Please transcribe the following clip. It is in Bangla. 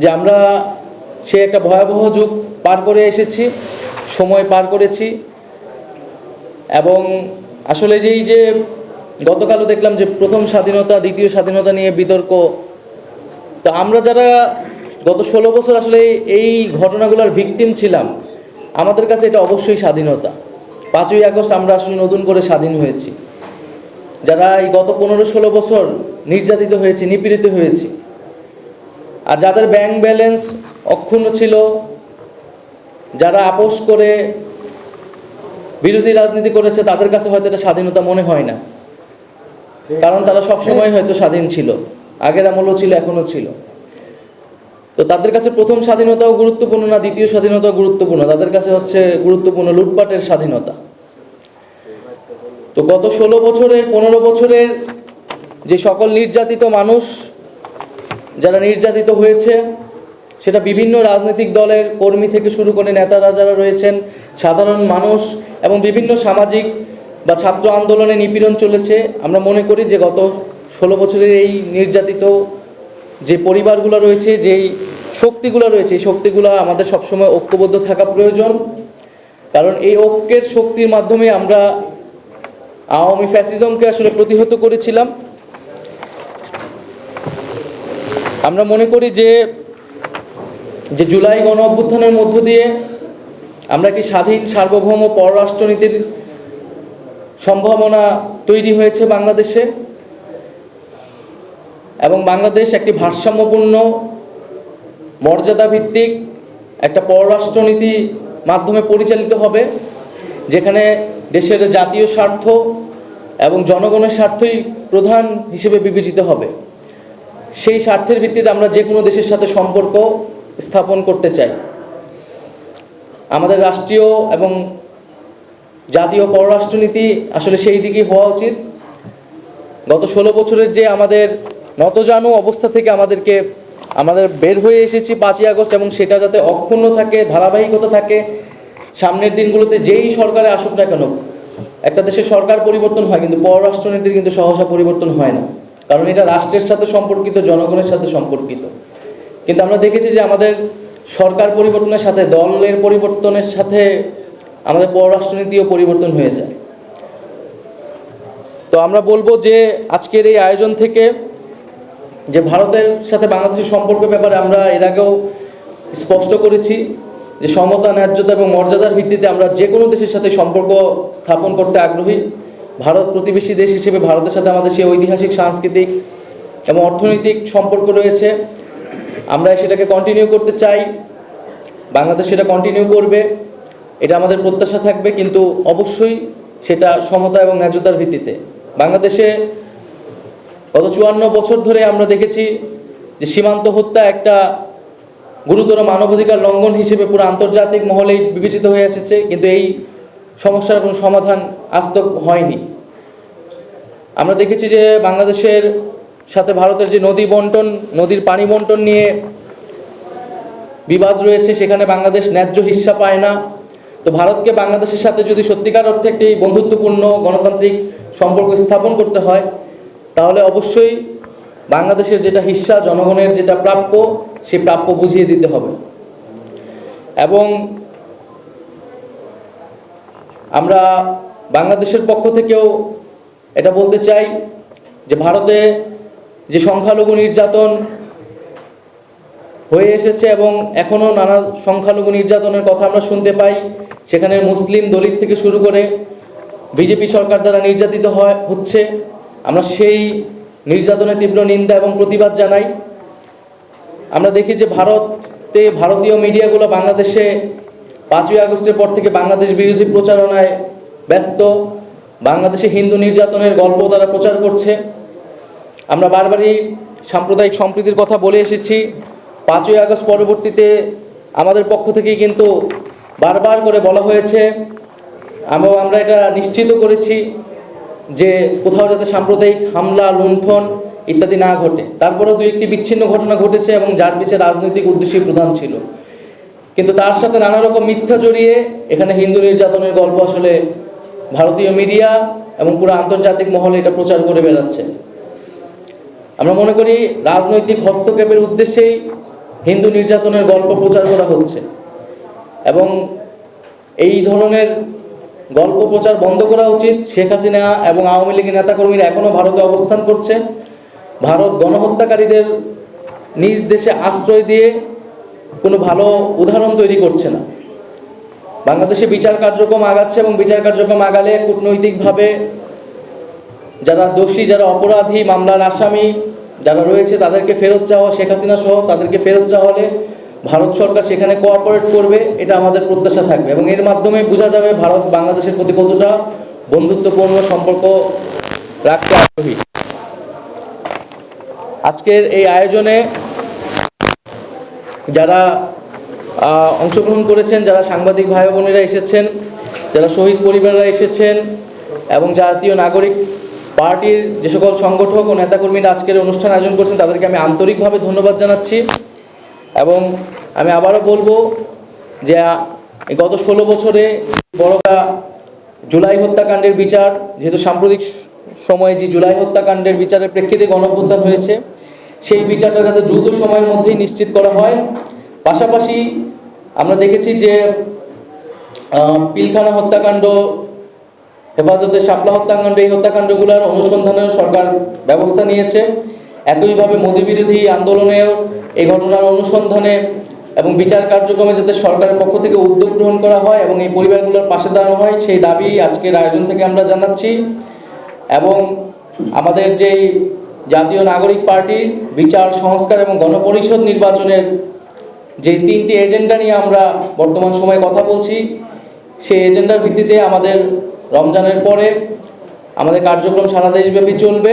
যে আমরা সে একটা ভয়াবহ যুগ পার করে এসেছি, সময় পার করেছি। এবং আসলে যেই যে গতকালও দেখলাম যে প্রথম স্বাধীনতা, দ্বিতীয় স্বাধীনতা নিয়ে বিতর্ক, তো আমরা যারা গত ষোলো বছর আসলে এই ঘটনাগুলোর ভিকটিম ছিলাম, আমাদের কাছে এটা অবশ্যই স্বাধীনতা। পাঁচই আগস্ট আমরা আসলে নতুন করে স্বাধীন হয়েছি। যারা এই গত পনেরো ষোলো বছর নির্যাতিত হয়েছে, নিপীড়িত হয়েছি আর যাদের ব্যাংক ব্যালেন্স অক্ষুণ্ণ ছিল, যারা আপোষ করে বিরোধী রাজনীতি করেছে, তাদের কাছে হয়তো এটা স্বাধীনতা মনে হয় না। কারণ তারা সবসময় হয়তো স্বাধীন ছিল। আগের আমলও ছিল, এখনও ছিল। তো তাদের কাছে প্রথম স্বাধীনতাও গুরুত্বপূর্ণ না, দ্বিতীয় স্বাধীনতাও গুরুত্বপূর্ণ। তাদের কাছে হচ্ছে গুরুত্বপূর্ণ লুটপাটের স্বাধীনতা। তো গত ষোলো বছরের, পনেরো বছরের যে সকল নির্যাতিত মানুষ যারা নির্যাতিত হয়েছে, সেটা বিভিন্ন রাজনৈতিক দলের কর্মী থেকে শুরু করে নেতারা যারা রয়েছেন, সাধারণ মানুষ এবং বিভিন্ন সামাজিক বা ছাত্র আন্দোলনে নিপীড়ন চলেছে। আমরা মনে করি যে গত ষোলো বছরের এই নির্যাতিত যে পরিবারগুলো রয়েছে, যেই শক্তিগুলো রয়েছে, এই শক্তিগুলো আমাদের সবসময় ঐক্যবদ্ধ থাকা প্রয়োজন। কারণ এই ঐক্যের শক্তির মাধ্যমে আমরা আওয়ামী ফ্যাসিজমকে আসলে প্রতিহত করেছিলাম। আমরা মনে করি যে যে জুলাই গণ অভ্যুত্থানের মধ্য দিয়ে আমরা কি স্বাধীন সার্বভৌম পররাষ্ট্রনীতির সম্ভাবনা তৈরি হয়েছে বাংলাদেশে? এবং বাংলাদেশ একটি ভারসাম্যপূর্ণ মর্যাদা ভিত্তিক একটা পররাষ্ট্রনীতি মাধ্যমে পরিচালিত হবে, যেখানে দেশের জাতীয় স্বার্থ এবং জনগণের স্বার্থই প্রধান হিসেবে বিবেচিত হবে। সেই স্বার্থের ভিত্তিতে আমরা যে কোনো দেশের সাথে সম্পর্ক স্থাপন করতে চাই। আমাদের রাষ্ট্রীয় এবং জাতীয় পররাষ্ট্রনীতি আসলে সেই দিকেই হওয়া উচিত। গত ষোলো বছরের যে আমাদের নতজানু অবস্থা থেকে আমাদেরকে, আমাদের বের হয়ে এসেছি পাঁচই আগস্ট এবং সেটা যাতে অক্ষুণ্ণ থাকে, ধারাবাহিকতা থাকে, সামনের দিনগুলোতে যেই সরকারে আসুক না কেন, একটা দেশের সরকার পরিবর্তন হয় কিন্তু পররাষ্ট্রনীতির কিন্তু সহসা পরিবর্তন হয় না। কারণ এটা রাষ্ট্রের সাথে সম্পর্কিত, জনগণের সাথে সম্পর্কিত। কিন্তু আমরা দেখেছি যে আমাদের সরকার পরিবর্তনের সাথে, দলের পরিবর্তনের সাথে আমাদের পররাষ্ট্রনীতিও পরিবর্তন হয়ে যায়। তো আমরা বলব যে আজকের এই আয়োজন থেকে যে ভারতের সাথে বাংলাদেশের সম্পর্কের ব্যাপারে আমরা এর আগেও স্পষ্ট করেছি যে সমতা, ন্যায্যতা এবং মর্যাদার ভিত্তিতে আমরা যে কোনো দেশের সাথে সম্পর্ক স্থাপন করতে আগ্রহী। ভারত প্রতিবেশী দেশ হিসেবে ভারতের সাথে আমাদের সেই ঐতিহাসিক, সাংস্কৃতিক এবং অর্থনৈতিক সম্পর্ক রয়েছে। আমরা সেটাকে কন্টিনিউ করতে চাই। বাংলাদেশ সেটা কন্টিনিউ করবে। এটা আমাদের প্রত্যাশা থাকবে, কিন্তু অবশ্যই সেটা সমতা এবং ন্যায্যতার ভিত্তিতে। বাংলাদেশে গত চুয়ান্ন বছর ধরে আমরা দেখেছি যে সীমান্ত হত্যা একটা গুরুতর মানবাধিকার লঙ্ঘন হিসেবে পুরো আন্তর্জাতিক মহলেই বিবেচিত হয়ে এসেছে। কিন্তু এই সমস্যার কোনো সমাধান আজ তো হয়নি। আমরা দেখেছি যে বাংলাদেশের সাথে ভারতের যে নদী বন্টন, নদীর পানি বন্টন নিয়ে বিবাদ রয়েছে, সেখানে বাংলাদেশ ন্যায্য হিস্সা পায় না। তো ভারতকে বাংলাদেশের সাথে যদি সত্যিকার অর্থে একটি বন্ধুত্বপূর্ণ গণতান্ত্রিক সম্পর্ক স্থাপন করতে হয়, তাহলে অবশ্যই বাংলাদেশের যেটা হিস্সা জনগণের যেটা প্রাপ্য সেই প্রাপ্য বুঝিয়ে দিতে হবে। এবং আমরা বাংলাদেশের পক্ষ থেকেও এটা বলতে চাই যে ভারতে যে সংখ্যালঘু নির্যাতন হয়ে এসেছে এবং এখনও নানা সংখ্যালঘু নির্যাতনের কথা আমরা শুনতে পাই, সেখানে মুসলিম দলিত থেকে শুরু করে বিজেপি সরকার দ্বারা নির্যাতিত হয়, হচ্ছে। আমরা সেই নির্যাতনের তীব্র নিন্দা এবং প্রতিবাদ জানাই। আমরা দেখি যে ভারতে ভারতীয় মিডিয়াগুলো বাংলাদেশে পাঁচই আগস্টের পর থেকে বাংলাদেশ বিরোধী প্রচারণায় ব্যস্ত। বাংলাদেশে হিন্দু নির্যাতনের গল্প তারা প্রচার করছে। আমরা বারবারই সাম্প্রদায়িক সম্প্রীতির কথা বলে এসেছি। পাঁচই আগস্ট পরবর্তীতে আমাদের পক্ষ থেকেই কিন্তু বারবার করে বলা হয়েছে। এবং আমরা এটা নিশ্চিত করেছি যে কোথাও যাতে সাম্প্রদায়িক হামলা, লুণ্ঠন ইত্যাদি না ঘটে। তারপরেও দু একটি বিচ্ছিন্ন ঘটনা ঘটেছে এবং যার পিছিয়ে রাজনৈতিক উদ্দেশ্যই প্রধান ছিল। কিন্তু তার সাথে নানা রকম মিথ্যা জড়িয়ে এখানে হিন্দু নির্যাতনের গল্প আসলে ভারতীয় মিডিয়া এবং পুরো আন্তর্জাতিক মহলে এটা প্রচার করে বেড়াচ্ছে। আমরা মনে করি রাজনৈতিক হস্তক্ষেপের উদ্দেশ্যেই হিন্দু নির্যাতনের গল্প প্রচার করা হচ্ছে এবং এই ধরনের গল্প প্রচার বন্ধ করা উচিত। শেখ হাসিনা এবং আওয়ামী লীগের নেতাকর্মীরা এখনও ভারতে অবস্থান করছে। ভারত গণহত্যাকারীদের নিজ দেশে আশ্রয় দিয়ে কোনো ভালো উদাহরণ তৈরি করছে না। বাংলাদেশে বিচার কার্যক্রম আগাচ্ছে এবং বিচার কার্যক্রম আগালে কূটনৈতিকভাবে যারা দোষী, যারা অপরাধী, মামলার আসামি যারা রয়েছে, তাদেরকে ফেরত চাওয়া, শেখ হাসিনা সহ তাদেরকে ফেরত চাওয়া হলে ভারত সরকার সেখানে কোঅপারেট করবে, এটা আমাদের প্রত্যাশা থাকবে এবং এর মাধ্যমে বোঝা যাবে ভারত বাংলাদেশের প্রতি কতটা বন্ধুত্বপূর্ণ সম্পর্ক রাখতে আগ্রহী। আজকের এই আয়োজনে যারা অংশগ্রহণ করেছেন, যারা সাংবাদিক ভাই বোনেরা এসেছেন, যারা শহীদ পরিবাররা এসেছেন এবং জাতীয় নাগরিক পার্টির যে সকল সংগঠক ও নেতাকর্মীরা আজকের অনুষ্ঠান আয়োজন করছেন, তাদেরকে আমি আন্তরিকভাবে ধন্যবাদ জানাচ্ছি এবং আমি আবারও বলব যে গত ষোলো বছরে বড়কা জুলাই হত্যাকাণ্ডের বিচার, যেহেতু সাম্প্রতিক সময়ে যে জুলাই হত্যাকাণ্ডের বিচারের প্রেক্ষিতে গণঅভ্যুত্থান হয়েছে সেই বিচারটা যাতে দ্রুত সময়ের মধ্যেই নিশ্চিত করা হয়। পাশাপাশি আমরা দেখেছি যে পিলখানা হত্যাকাণ্ড, হেফাজতে শাপলা হত্যাকাণ্ড, এই হত্যাকাণ্ডগুলোর অনুসন্ধানেও সরকার ব্যবস্থা নিয়েছে। একইভাবে মোদী বিরোধী আন্দোলনেও এই ঘটনার অনুসন্ধানে এবং বিচার কার্যক্রমে যাতে সরকারের পক্ষ থেকে উদ্যোগ গ্রহণ করা হয় এবং এই পরিবারগুলোর পাশে দাঁড়ানো হয়, সেই দাবি আজকের আয়োজন থেকে আমরা জানাচ্ছি। এবং আমাদের যেই জাতীয় নাগরিক পার্টির বিচার, সংস্কার এবং গণপরিষদ নির্বাচনের যে তিনটি এজেন্ডা নিয়ে আমরা বর্তমান সময়ে কথা বলছি, সেই এজেন্ডার ভিত্তিতে আমাদের রমজানের পরে আমাদের কার্যক্রম সারা দেশব্যাপী চলবে।